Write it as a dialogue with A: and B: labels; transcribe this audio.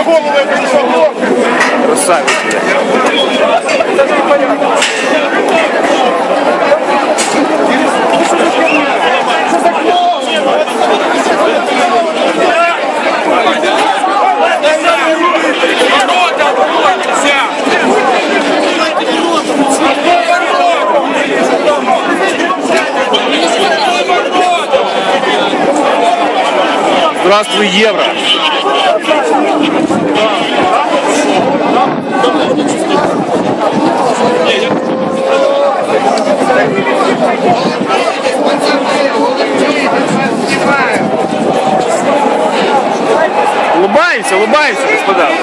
A: на голову это высоко. Красавец. Здравствуй, евро. Улыбаемся, улыбаемся, господа.